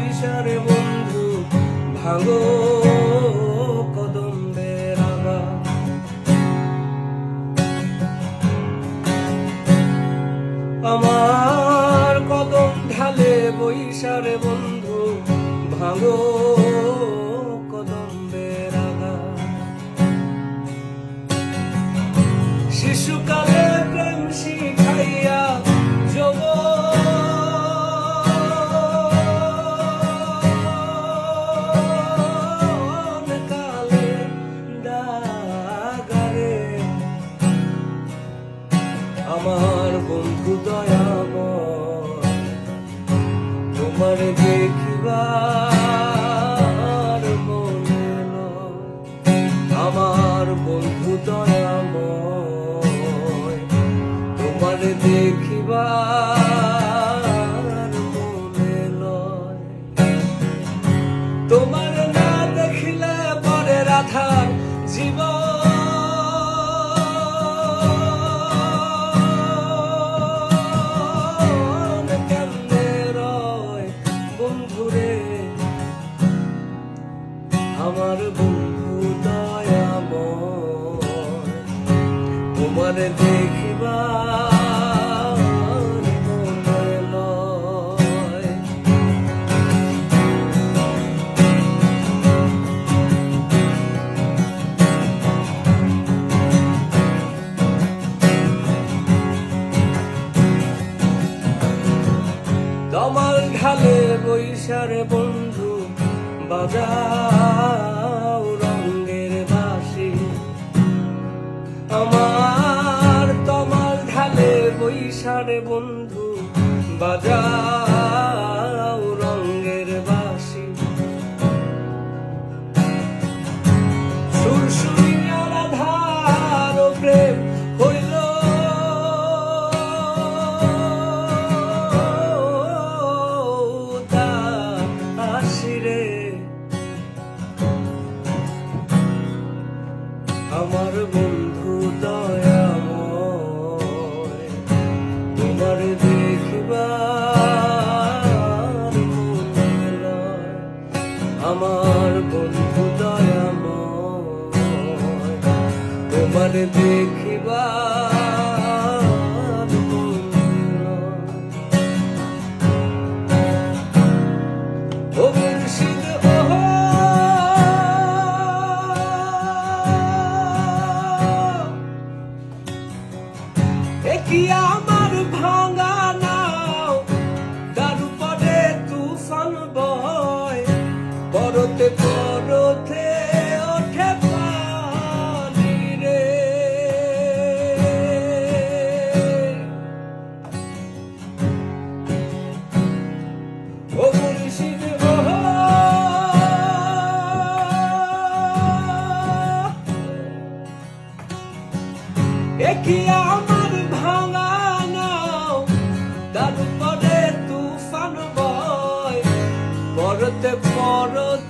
বৈশারে বন্ধু ভাঙো আমার কদম ঢালে বৈশারে বন্ধু ভাঙো আমার বন্ধু দয়াময়, তোমার দেখিবার মনে আমার বন্ধু দয়াময়, তোমার দেখিবার মনে তোমার না দেখিলে পরে রাধার জীবন দমাল ঢালে বৈশারে বন্ধু বাজাও রঙ্গের বাসি আমার বৈশারে বন্ধু বাজাও রঙ্গের বাসি সুরসুরিয়া রাধার প্রেম হইল। আসিরে আমার তোমার দেখিবার sorrow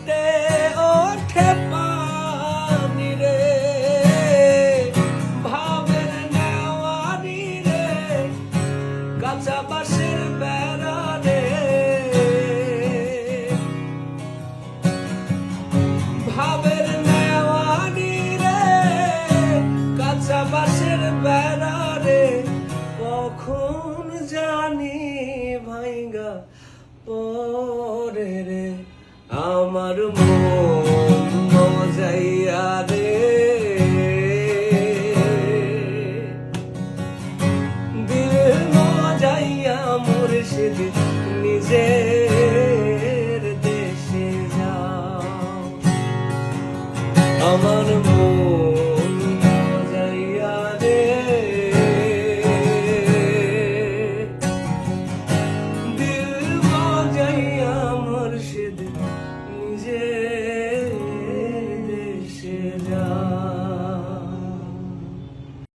আমার মন মজাইয়া রে দিল মজাইয়া মুর্শিদ নিজে